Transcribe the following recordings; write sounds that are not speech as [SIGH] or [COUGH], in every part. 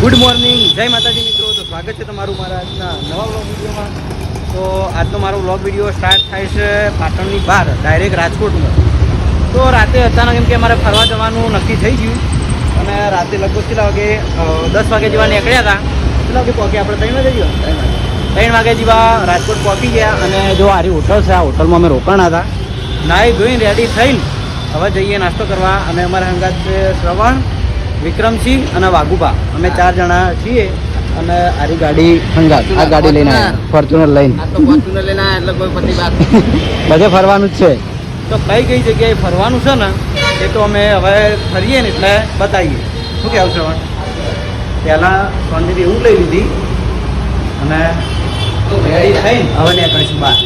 Good morning જય માતાજી મિત્રો. તો સ્વાગત છે તમારું મારા આજના નવા વ્લોગ વિડીયોમાં. તો આજનો મારો વ્લોગ વીડિયો સ્ટાર્ટ થાય છે પાટણની બહાર ડાયરેક્ટ રાજકોટમાં. તો રાતે અચાનક એમ કે અમારે ફરવા જવાનું નક્કી થઈ ગયું. અને રાતે લગભગ કેટલા વાગે દસ વાગે જેવા નીકળ્યા હતા. કેટલા વાગે પહોંચ્યા? આપણે ત્રણ વાગે જેવા? ત્રણ વાગે. જેવા રાજકોટ પહોંચી ગયા અને જો આરી હોટલ છે, આ હોટલમાં અમે રોકાણા હતા. નાઈ ધોઈને રેડી થઈને હવે જઈએ નાસ્તો કરવા અને અમારા હંગાત છે શ્રવણ. વિક્રમસિંહ અને વાઘુબા અમે ચાર જણા છીએ અને આરી ગાડી હંગાત. આ ગાડી લઈને આવ્યા. ફોર્ચ્યુનર લઈને. તો ફોર્ચ્યુનર લઈને આવ્યા એટલે કોઈ પતિ વાત [LAUGHS] બધે ફરવાનું જ છે. તો કઈ કઈ જગ્યાએ ફરવાનું છે ને એ તો અમે હવે ફરીએ ને એટલે બતાવીએ. શું કહેવું છે પહેલાં શાંતિથી એવું લઈ લીધી અને રેડી થઈને? હવે નીકળીશું બહાર.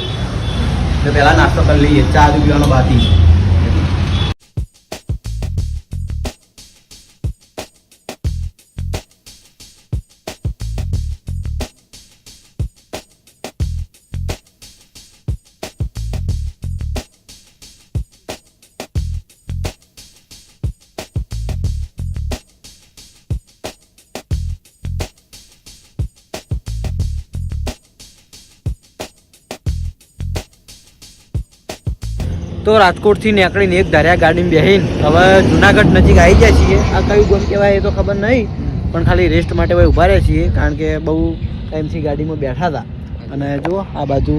તો પહેલાં નાસ્તો કરી લઈએ. ચા દૂધ પીવાનો બાકી તો રાજકોટથી નીકળીને એક ધાર્યા ગાડીમાં બેસીને હવે જુનાગઢ નજીક આવી જાય છીએ. આ કયું ગમ કહેવાય એ તો ખબર નહીં પણ ખાલી રેસ્ટ માટે હવે ઊભા રહ્યા છીએ કારણ કે બહુ ટાઈમથી ગાડીમાં બેઠા હતા. અને જુઓ આ બાજુ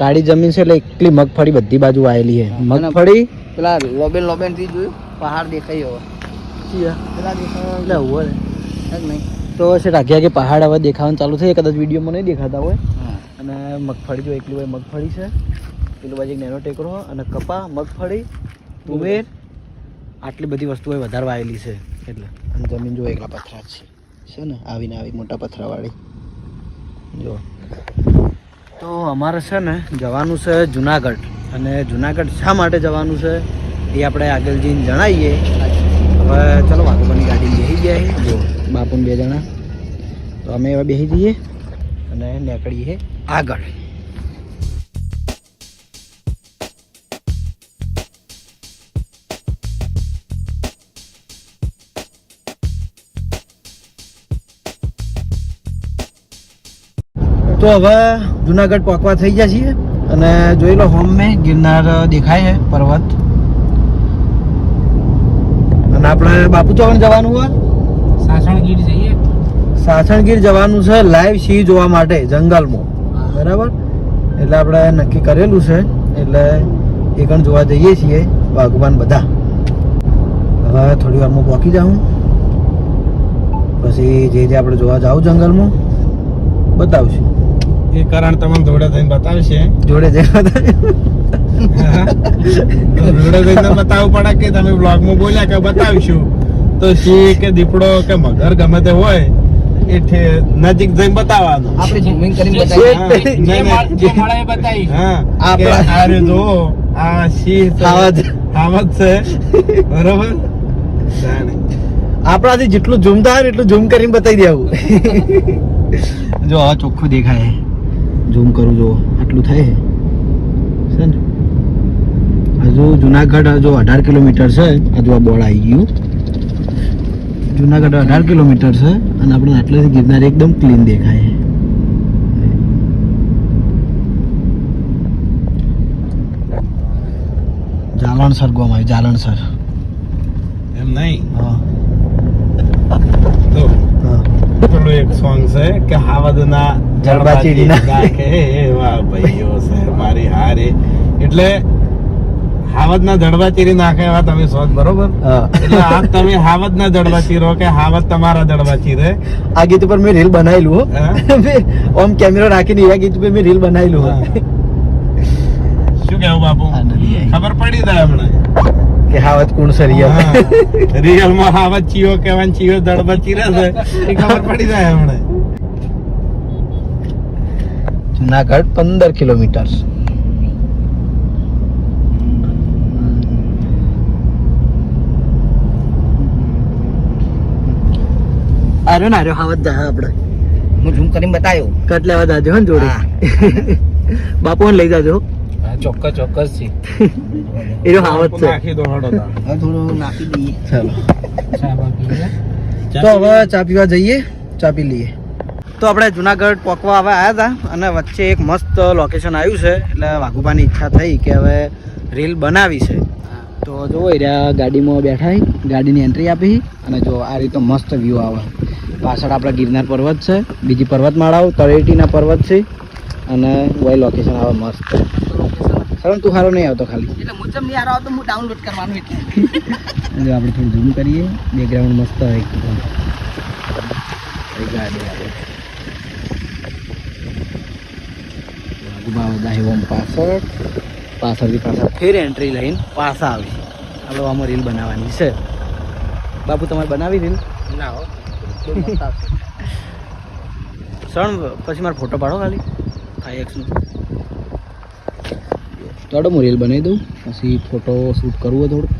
કાળી જમીન છે એટલે એકલી મગફળી બધી બાજુ આવેલી છે. મગફળી? પેલા લોબેન લોબેનથી જોયું? પહાડ દેખાય હવે પેલા દેખાય નહીં. તો છે રાખ્યા કે પહાડ હવે દેખાવાનું ચાલુ થઈ કદાચ વિડીયોમાં નહીં દેખાતા હોય. અને મગફળી જો એકલી હોય મગફળી છે. પેલું બાજુ નેનો ટેકરો અને કપા, મગફળી, તુવેર, આટલી બધી વસ્તુઓ વધારે વાયેલી છે. એટલે અને જમીન જો એકલા પથરા છે. છે ને? આવીને આવી મોટા પથરાવાળી. જો. તો અમારે છે ને જવાનું છે જુનાગઢ. અને જુનાગઢ શા માટે જવાનું છે એ આપણે આગળ જઈને જણાવીએ. હવે ચલો વાઘોબાની ગાડી બેસી ગયા. જો, બાપુને બે જણા. તો અમે એવા બેસી જઈએ અને નીકળીએ આગળ. તો હવે જુનાગઢ પહોંચવા થઈ ગયા છીએ અને જોઈ લો હોમ મેં ગિરનાર દેખાય છે પર્વત. અને આપણે બાપુ ચોકણ જવાનું હોય? સાસણગીર જઈએ. સાસણગીર જવાનું છે લાઈવ સિંહ જોવા માટે જંગલમાં. બરાબર? એટલે આપણે નક્કી કરેલું છે એટલે એ પણ જોવા જઈએ છીએ ભગવાન બધા. હવે થોડી વારમાં પહોંચી જાઉં. પછી જે જે આપણે જોવા જાઉં જંગલમાં બતાવશું. એ કારણ તમને જોડે થઈને બતાવશે. જોડે જઈને જોડે જઈને બતાવવું પડે કે તમે બ્લોગમાં બોલ્યા કે બતાવીશું. તો સિંહ કે દીપડો કે મગર ગમે તે હોય એ નજીક જઈને બતાવવાનું. આપણે ઝૂમિંગ કરીને જે- બતાવીએ. જે હા આપણા- જુઓ, આ સિંહ આવાજ આવા જ. આવા જ છે. બરોબર? આપણાથી જેટલું ઝૂમ થાય એટલું ઝૂમ કરીને બતાવી દેવું જો આ ચોખ્ખું દેખાય. ઝૂમ કરું જો આટલું થાય છે ને? હજુ જુનાગઢ હજુ અઢાર કિલોમીટર છે હજુ આ બોર્ડ આવી ગયું. જુનાગઢ અઢાર કિલોમીટર છે અને આપણે આટલેથી ગિરનાર એકદમ ક્લીન દેખાય જાલણસર ગોમ આવ્યું જાલણસર. એમ નહીં? હા તો હા પેલું એક સોંગ છે કે હાવદના જડબા ચીડીના. નાખે એવા ભાઈઓ છે મારી હારે. એટલે હાવદના જડબા ચીરી નાખે એવા તમે સોચ બરોબર? એટલે આ તમે હાવદના જડબા ચીરો કે હાવદ તમારા જડબા ચીરે આ ગીત ઉપર મેં રીલ બનાવેલું ઓમ કેમેરો રાખીને આ ગીત ઉપર મેં રીલ બનાવેલું. શું કેવું બાપુ. ખબર પડી જાય હમણાં. કે હાવત કોણ સરિયા રિયલમાં હાવત ચીયો કેવાન ચીયો જડબા ચીરે છે. એ ખબર પડી જાય હમણે. જુનાગઢ પંદર કિલોમીટર આર્યો ને આર્યો હાવત જાય આપણે. હું ઝૂમ કરીને બતાવ્યો. કટ લેવા જાજો હો ને જોડે. હા. બાપુ લઈ જાજો ચોક્કસ ચોક્કસ [LAUGHS] છે એનો હાવત છે. નાખી દો હડો. હવે થોડું નાખી દઈએ. ચાલો. ચા બાકી છે? તો હવે ચા પીવા જઈએ ચા પી લઈએ. તો આપણે જુનાગઢ પોકવા હવે આવ્યા હતા અને વચ્ચે એક મસ્ત લોકેશન આવ્યું છે એટલે વાઘુબાની ઈચ્છા થઈ કે હવે રીલ બનાવી છે. તો જુઓ રહ્યા ગાડીમાં બેઠા ગાડીની એન્ટ્રી આપી અને જો આ રીતે મસ્ત વ્યૂ આવે. પાછળ આપણા ગિરનાર પર્વત છે બીજી પર્વતમાળાઓ તળેટીના પર્વત છે અને વય લોકેશન આવે મસ્ત. સરળ તું હારો નહીં આવતો ખાલી. એટલે મુજબ નહીં હારો આવતો હું ડાઉનલોડ કરવાનું એટલે. જો આપણે થોડું ઝૂમ કરીએ. બેકગ્રાઉન્ડ મસ્ત હોય એકદમ ગાડી આવે બધા એવમ પાછળ. પાછળથી પાછળ ફેર એન્ટ્રી લઈને પાછા આવી આપણે આમાં રીલ બનાવવાની છે. બાપુ તમારે બનાવી રીલ ના હો. સણ પછી મારો ફોટો પાડો ખાલી. ફાઈવ એક્સનો થોડો હું રીલ બનાવી દઉં, પછી ફોટો શૂટ કરવું થોડું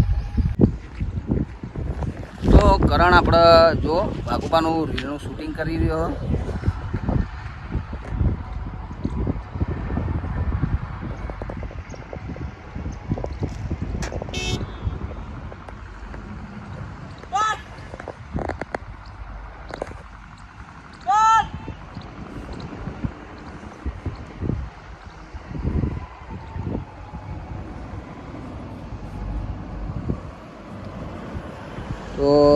તો કરણ, આપણે જો વાઘુબાનું રીલનું શૂટિંગ કરી રહ્યો તો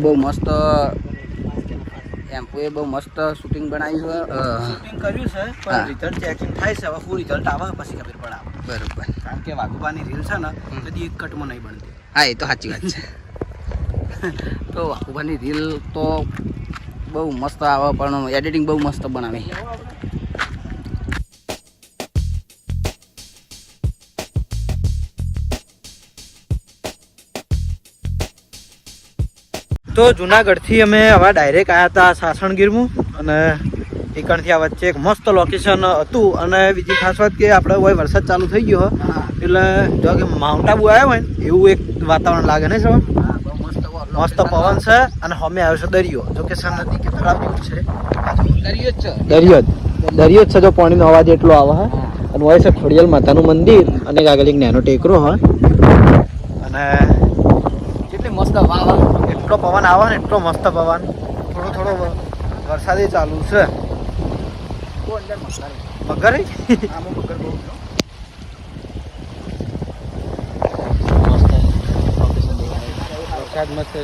બહુ મસ્ત એમ્પોએ બહુ મસ્ત શૂટિંગ બનાવ્યું છે શૂટિંગ કર્યું છે પણ રિઝલ્ટ ચેકિંગ થાય છે હવે ફૂલ રિઝલ્ટ આવે પછી ખબર પડે. બરોબર. કારણ કે વાઘુબાની રીલ છે ને કદી એક કટમાં નહીં બનતી. હા એ તો સાચી વાત છે. [LAUGHS] તો વાઘુબાની રીલ તો બહુ મસ્ત આવે પણ એડિટિંગ બહુ મસ્ત બનાવે. તો જુનાગઢથી અમે હવે ડાયરેક્ટ આવ્યા હતા સાસણગીરમાં અને એકણથી આ વચ્ચે એક મસ્ત લોકેશન હતું. અને બીજી ખાસ વાત કે આપણે હોય વરસાદ ચાલુ થઈ ગયો એટલે જો કે માઉન્ટ આબુ આવ્યો હોય ને એવું એક વાતાવરણ લાગે ને સર મસ્ત પવન છે અને સામે આવ્યો છે દરિયો. જો કે સર નદી કે તળાવ જેવું છે. દરિયો જ છે. દરિયો જ. દરિયો જ છે જો પાણીનો અવાજ એટલો આવે હે. અને હોય છે ખોડિયાલ માતાનું મંદિર અને આગળ એક નાનો ટેકરો હોય અને કેટલી મસ્ત વાહ એટલો પવન આવે ને એટલો મસ્ત પવન. થોડો થોડો વરસાદ વરસાદે ચાલુ છે. મગર? વરસાદ મસ્ત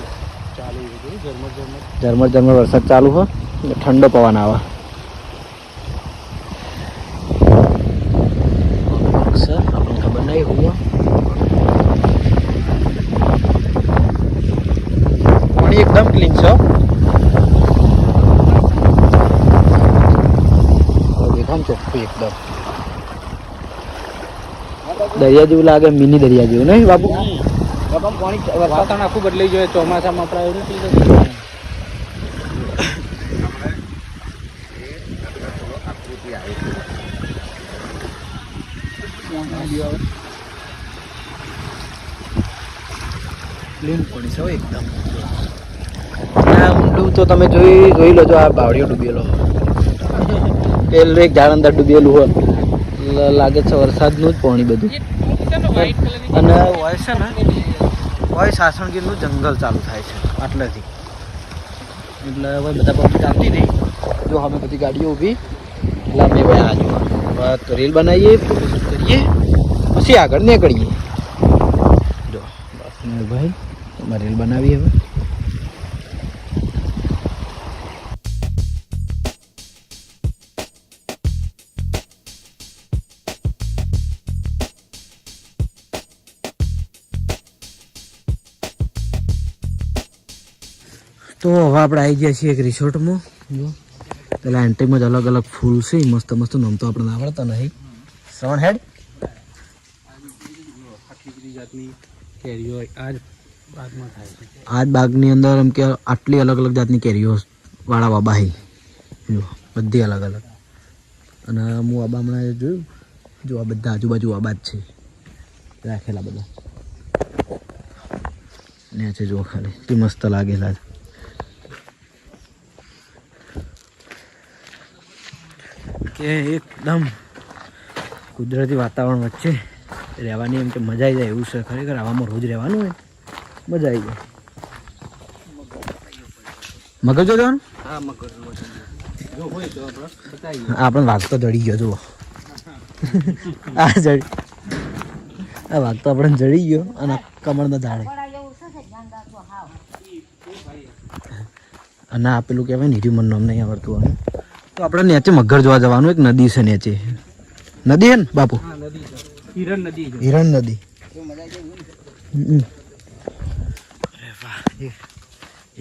ચાલુ છે ઝરમર ઝરમર. વરસાદ ચાલુ હોય ઠંડો પવન આવે સર આપણને ખબર નહીં હોય પાણી એકદમ ક્લીન છે હો. દેખામ એકદમ. દરિયા જેવું લાગે મિની દરિયા જેવું. નહીં બાબુ પાણી વાતાવરણ આખું બદલાઈ જાય ચોમાસામાં આપણે એવું થઈ જતું છે એકદમ. ના ઊંડું તો તમે જોઈ જોઈ લો આ બાવળીઓ ડૂબેલો પેલું એક ઝાડ અંદર ડૂબેલું હોય. એટલે લાગે છે વરસાદનું જ પાણી બધું. અને હોય છે ને, હોય સાસણગીરનું જંગલ ચાલુ થાય છે, આટલેથી. એટલે હવે બધા પબ્લિક આવતી નહીં. જો અમે બધી ગાડીઓ ઊભી, એટલે અમે હવે આ તો રીલ બનાવીએ કરીએ, પછી આગળ નીકળીએ. જો બસ ભાઈ રીલ બનાવીએ હવે. તો હવે આપણે આવી ગયા છીએ એક રિસોર્ટમાં. જો. પેલા એન્ટ્રીમાં જ અલગ અલગ ફૂલ છે મસ્ત મસ્ત નામ તો આપણને આવડતા નહીં. શ્રવણ હેડ. આજ બાગની અંદર એમ કે આટલી અલગ અલગ જાતની કેરીઓ વાળા બાબા હી. જો, બધી અલગ અલગ. અને હું આબા હમણાં જોયું. જો, આ બધા આજુબાજુ આબા જ છે. રાખેલા બધા. ને છે જો ખાલી. તે મસ્ત લાગેલા છે. કે એકદમ કુદરતી વાતાવરણ વચ્ચે રહેવાની એમ કે મજા આવી જાય એવું છે. ખરેખર આવામાં રોજ રહેવાનું હોય મજા આવી જાય. મગજ જવાનું હા આપણે વાઘ તો જડી ગયો જુઓ. આ જડી. આ વાઘ તો આપણે જડી ગયો અને કમળના ઝાડે. અને આ પેલું કહેવાય ને મને નામ નહીં આવડતું હવે તો આપણે નીચે મગર જોવા જવાનું એક નદી છે નેચે. નદી હે ને બાપુ? હા નદી છે. હિરણ નદી હિરણ નદી. અરે વાહ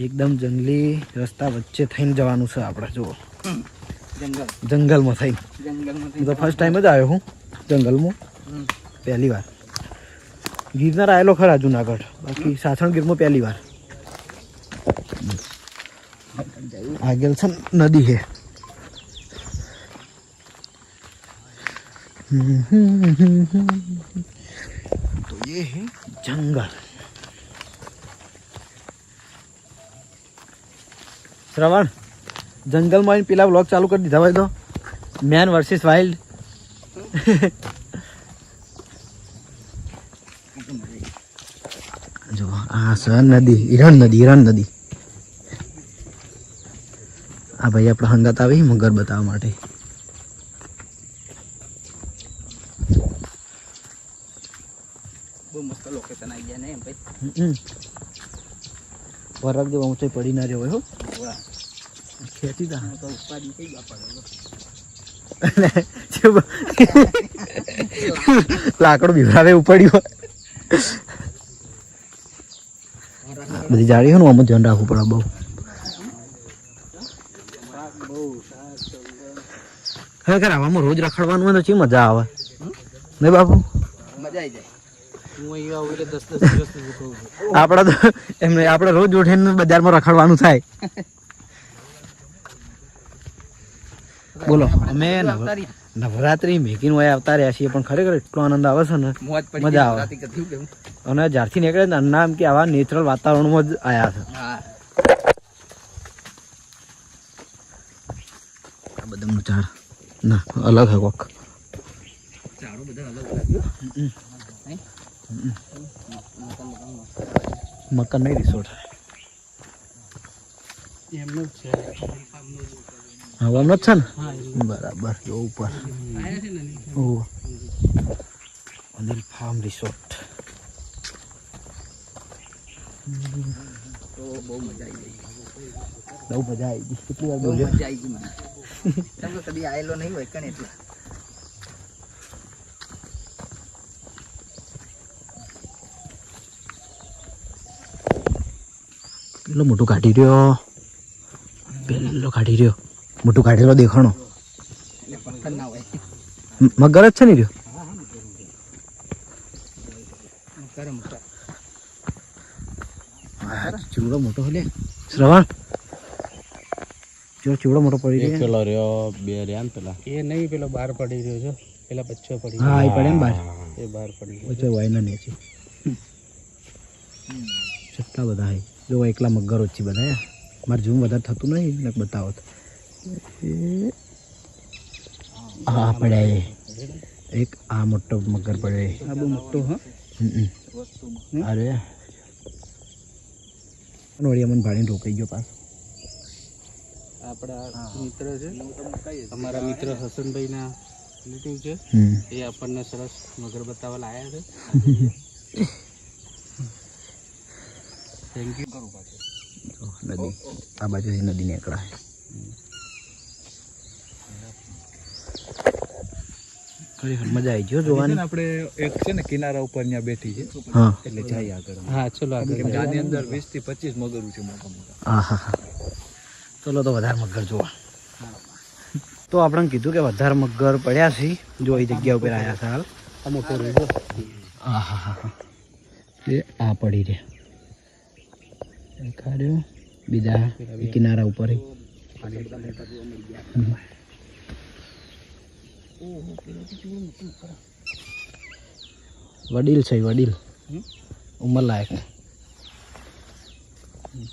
એકદમ જંગલી રસ્તા વચ્ચે થઈને જવાનું છે આપણે જુઓ. જંગલ. જંગલમાં થઈને. જંગલમાં તો ફર્સ્ટ ટાઈમ જ આવ્યો હું જંગલમાં. પહેલી વાર. ગિરનાર આવેલો ખરા જુનાગઢ બાકી સાસણ ગીરમાં પહેલી વાર. આગળ છે નદી છે તો ये है जंगल શ્રવણ જંગલમાં આવીને પેલા બ્લોગ ચાલુ કરી દીધા હોય તો મેન વર્સિસ વાઇલ્ડ જો આ છે નદી હિરણ નદી હિરણ નદી આ ભાઈ આપણે હંગાત આવી મગર બતાવવા માટે વરખ જેવો ઊંચાઈ પડી ના રહ્યો હોય હો. ખેતી તા તો ઉપાડી કઈ બાપા લાકડું બીવરાવે ઉપાડ્યું બધી જાળી હોય ને, આમ ધ્યાન રાખવું પડે બહુ. ખરેખર આવામાં રોજ રખડવાનું હોય તો ચી મજા આવે? નહીં બાપુ? મજા આવી જાય. આપણે તો એમને આપણે રોજ ઉઠીને બજારમાં રખડવાનું થાય. બોલો. અમે નવ- નવરાત્રી મેકીન હોય આવતા રહ્યા છીએ પણ ખરેખર એટલો આનંદ આવે છે ને મજા આવે. અને જ્યારથી નીકળે ને નામ કે આવા નેચરલ વાતાવરણમાં જ આયા છે. આ બધાનું ઝાડ ના અલગ હે કોક. ઝાડો બધા અલગ અલગ નહીં? મકાન નહીં રિસોર્ટ એમનું છે. હવામાં જ છે ને? બરાબર જો ઉપર. આયા ઓ અનિલ ફાર્મ રિસોર્ટ તો બહુ મજા આવી ગઈ. બહુ મજા આવી ગઈ. કેટલી વાર મજા આવી ગઈ મને. તમે કદી આયેલો નહીં હોય કણ એટલે? પેલો મોટું કાઢી રહ્યો. પેલો કાઢી રહ્યો. મોટું કાઢેલો દેખાણો. ના મગર જ છે ને રહ્યો? ચૂડો ચીવડો મોટો હલે શ્રવણ? જો ચીવડો મોટો પડી રહ્યો. પેલો રહ્યો બે રહ્યા ને પેલા. એ નહીં પેલો બહાર પડી રહ્યો છે. પેલા બચ્ચો પડી હા એ પડે ને બહાર. એ બહાર પડી ગયો. વાયના નીચે. છતાં બધા જો એકલા મગર જ છે બધા મારે ઝૂમ વધારે થતું નહીં એટલે બતાવો તો. હા પડ્યા એક આ મોટો મગર પડે આ બહુ મોટો હા. અરે. વળી અમને ભાડીને રોકાઈ ગયો પાસ આપણા મિત્ર છે. અમારા મિત્ર હસનભાઈના રિલેટિવ છે. એ આપણને સરસ મગર બતાવવા લાયા છે. [LAUGHS] થેન્ક યુ કરું પાછું. નદી. આ બાજુથી નદી નીકળાય. ખરેખર મજા આવી ગયો જોવાની? આપણે એક છે ને કિનારા ઉપર ત્યાં બેઠી છે. હા. એટલે જાય આગળ. હા ચલો આગળ આની અંદર વીસથી પચીસ મગરું છે મોટા મોટા. હા હા હા. ચલો તો વધારે મગર જોવા. તો આપણે કીધું કે વધારે મગર પડ્યા છે. જો એ જગ્યા ઉપર આવ્યા છે હાલ. આ મોટો રહ્યો હા હા હા એ આ પડી રે દેખાડ્યો બીજા કિનારા ઉપર વડીલ છે વડીલ ઉંમર લાયક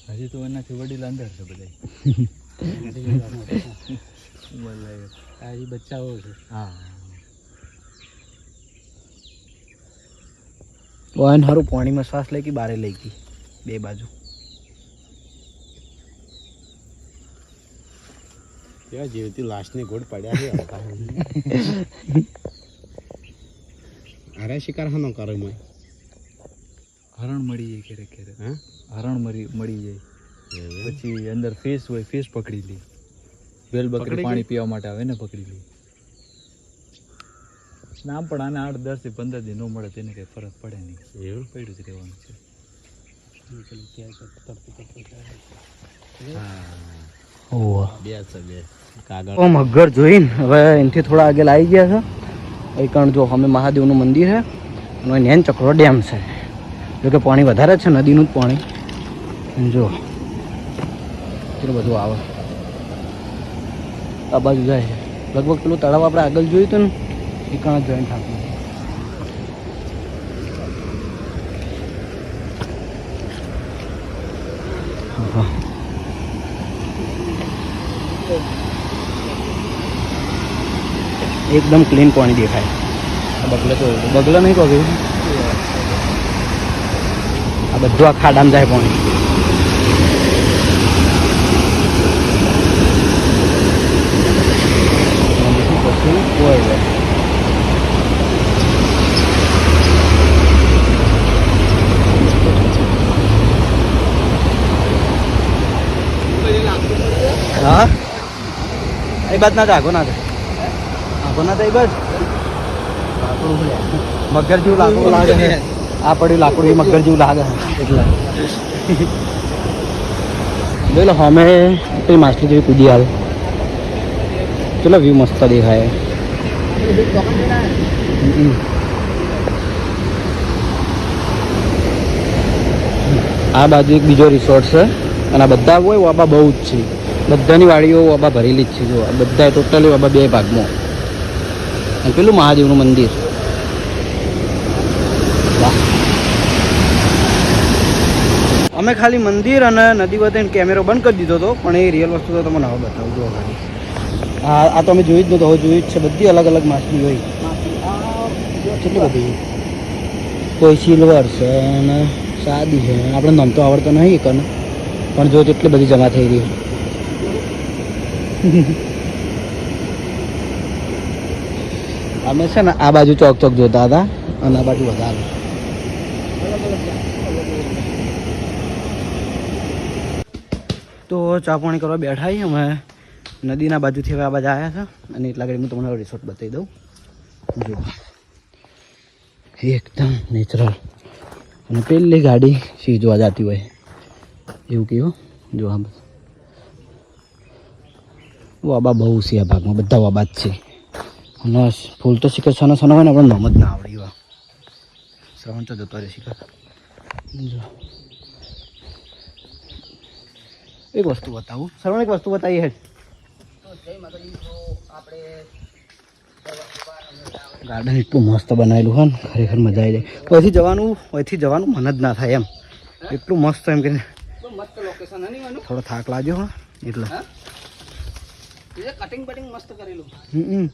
હજી તો એનાથી વડીલ અંદર છે બધા હજી બચ્ચાઓ છે હા ઓન સારું પાણીમાં શ્વાસ લઈ કે બારે લઈ ગઈ બે બાજુ ત્યાં જેવી લાશને ગોળ પડ્યા છે અરે શિકાર હાનો કરે મેં હરણ મળી જાય ક્યારેક ક્યારેક હા? હરણ મળી મળી જાય. પછી અંદર ફેસ હોય ફેસ પકડી લે. વેલ બકરી પાણી પીવા માટે આવે ને પકડી લે. નામ પણ આને આઠ દસથી પંદર દી ન મળે તેને કઈ ફરક પડે નહીં. એવું? પડ્યું જ રહેવાનું છે. ઓહ બે છે ઓ મગર જોઈને. હવે એનાથી થોડા આગળ આવી ગયા છે. એ કારણ જો અમે મહાદેવનું મંદિર છે અને નેન ચક્રો ડેમ છે. જો કે પાણી વધારે છે નદીનું જ પાણી. જો કેટલું બધું આવે. આ બાજુ જાય છે. લગભગ પેલું તળાવ આપણે આગળ જોયું હતું ને એ કારણ જોઈન્ટ થાકું એકદમ ક્લીન પાણી દેખાય આ બગલો તો બગલો નહીં કહો આ બધું આ ખાડામાં જાય પાણી અને બીજું કશું હોય નહીં. હા એ બાદ ના થાય ના આગો ના થાય બાદ? મગર જેવું લાકડું લાગે આ પડ્યું લાકડું એ મગર જેવું લાગે. એટલે. જોઈ લો અમે પેલી માછલી જેવી કૂદી આવે ચલો વ્યૂ મસ્ત દેખાય. આ બાજુ એક બીજો રિસોર્ટ છે. અને આ બધા હોય વાબા બહુ જ છે. બધાની વાડીઓ બાબા ભરેલી જ છે, જો. બધા ટોટલી બાબા બે ભાગમાં. અને પેલું મહાદેવનું મંદિર. અમે ખાલી મંદિર અને નદી વચ્ચે કેમેરો બંધ કરી દીધો હતો, પણ એ રિયલ વસ્તુ તો તમને હવે બતાવું, જો ખાલી. આ આ તો અમે જોઈ જ નહોતો, હવે જોઈ જ છે, બધી અલગ અલગ માછલી હોય. કેટલી બધી? કોઈ સિલ્વર છે અને સાદી છે આપણે નામ તો આવડતો નહીં કને પણ જો તેટલી બધી જમા થઈ રહી [LAUGHS] અમે છે ને આ બાજુ ચોક ચોક જોતા હતા અને આ બાજુ વધારે. તો ચા પાણી કરવા બેઠા છીએ અમે. નદીના બાજુથી હવે આ બાજુ આવ્યા છે અને એટલા ઘડી હું તમને રિસોર્ટ બતાવી દઉં. જો એકદમ નેચરલ અને પેલી ગાડી સી જોવા જતી હોય? એવું કહ્યું જો આ. વાબા બહુ છે આ ભાગમાં બધા વાબા જ છે. અને ફૂલ તો શિખર સનો સનો હોય ને આપણે નામ જ ના આવડી એવા. શ્રવણ તો જતો રહે શિખર એક વસ્તુ બતાવું. શ્રવણ એક વસ્તુ બતાવી હેડ. ગાર્ડન એટલું મસ્ત બનાવેલું હોય ને ખરેખર મજા આવી જાય. અહીંથી જવાનું અહીંથી જવાનું મન જ ના થાય એમ. એટલું મસ્ત એમ કે થોડો થાક લાગ્યો હા એટલે. કટિંગ બટિંગ મસ્ત કરેલું હમ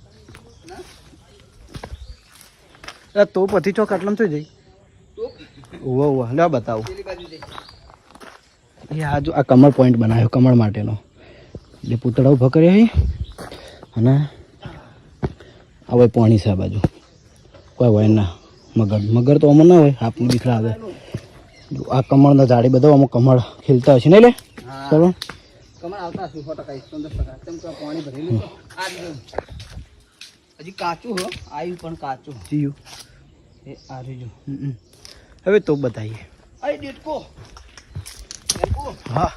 એ તો પછી ચોક આટલામ થઈ જઈ ઓવા ઓવા લે બતાવું એ આ જો આ કમળ પોઈન્ટ બનાવ્યો કમળ માટેનો જે પૂતળા ઊભા કર્યા છે અને આવે પાણી છે આ બાજુ કોઈ હોય ના મગર મગર તો આમાં ના હોય આપનું દીકરા આવે જો આ કમળના ઝાડી બધા આમાં કમળ ખીલતા હશે નહીં લે ચલો આવતા શું સો ટકા પંદર ટકા તેમ તો પાણી ભરેલું છે આ હજી કાચું હો. આવ્યું પણ કાચું. જીયું. એ આ રહ્યું હવે તો બતાવીએ અરે ડેટકો હા.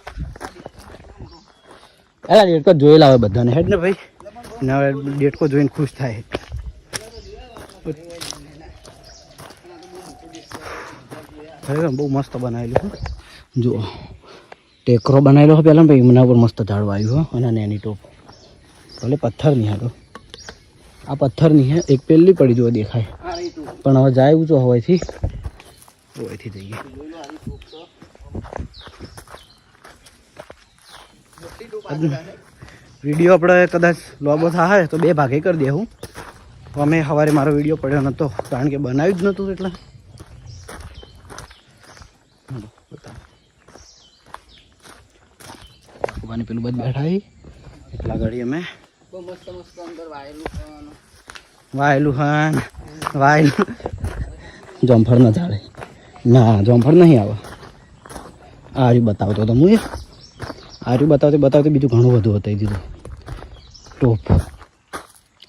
અરે ડેટકો જોયેલા આવે બધાને. હેડ ને ભાઈ. ને ડેટકો જોઈને ખુશ થાય. બહુ મસ્ત બનાવેલું જુઓ. ટેકરો બનાવેલો હોય પહેલાં, ભાઈ એમના ઉપર મસ્ત ઝાડવા આવ્યું હોય અને એની ટોપ. ભલે પથ્થરની હતો આ પથ્થરની હે, એક પેલી પડી જોવા દેખાય. પણ હવે જાય ઊંચો હવાથી હવાથી જઈએ. વીડિયો આપણે કદાચ લોબો થાય તો બે ભાગે કરી દેવું અમે સવારે મારો વીડિયો પડ્યો નહોતો, કારણ કે બનાવ્યું જ નહોતું એટલે હાલો, બતાવો. ભગવાને પેલું બધું બેઠા એટલા ઘડી અમે. વાયેલું હા વાયેલું જમફળ ના ચાલે ના જમફળ નહીં આવે. આ રહ્યું બતાવતો તો હું આર્યું બતાવતો બતાવતે બીજું ઘણું બધું હતું દીધું. ટોપ.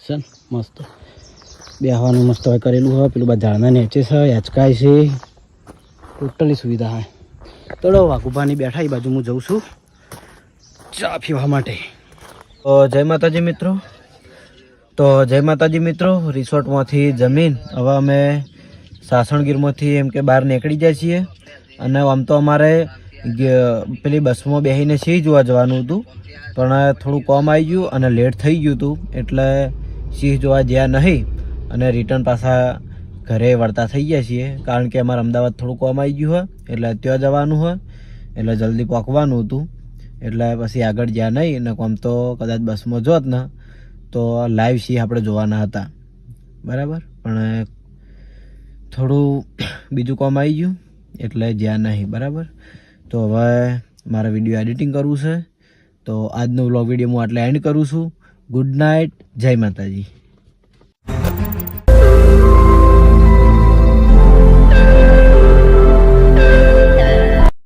છે મસ્ત. બેહવાનું મસ્ત હોય કરેલું હોય પેલું બધા ઝાડના નેચે છે એચકાય છે. ટોટલી સુવિધા હોય ચલો વાઘુભાની બેઠા એ બાજુ હું જઉં છું. ચા પીવા માટે. તો જય માતાજી મિત્રો. તો જય માતાજી મિત્રો, રિસોર્ટમાંથી જમીન, હવે અમે સાસણગીરમાંથી એમ કે બહાર નીકળી જાય છીએ. અને આમ તો અમારે પેલી બસમાં બેસીને સિંહ જોવા જવાનું હતું. પણ થોડું કોમ આવી ગયું અને લેટ થઈ ગયું હતું, એટલે સિંહ જોવા ગયા નહીં. અને રિટર્ન પાછા ઘરે વળતા થઈ ગયા છીએ, કારણ કે અમારે અમદાવાદ થોડું કોમ આવી ગયું હોય, એટલે ત્યાં જવાનું હોય, એટલે જલ્દી પહોંચવાનું હતું. એટલે પછી આગળ જ્યાં નહીં ને કોમ તો કદાચ બસમાં જોત ને, તો લાઈવ સી આપણે જોવાના હતા. બરાબર? પણ થોડું બીજું કોમ આવી ગયું, એટલે જ્યાં નહીં. બરાબર? તો હવે મારે વીડિયો એડિટિંગ કરવું છે. તો આજનો વ્લોગ વીડિયો હું આટલે એન્ડ કરું છું. ગુડ નાઇટ જય માતાજી.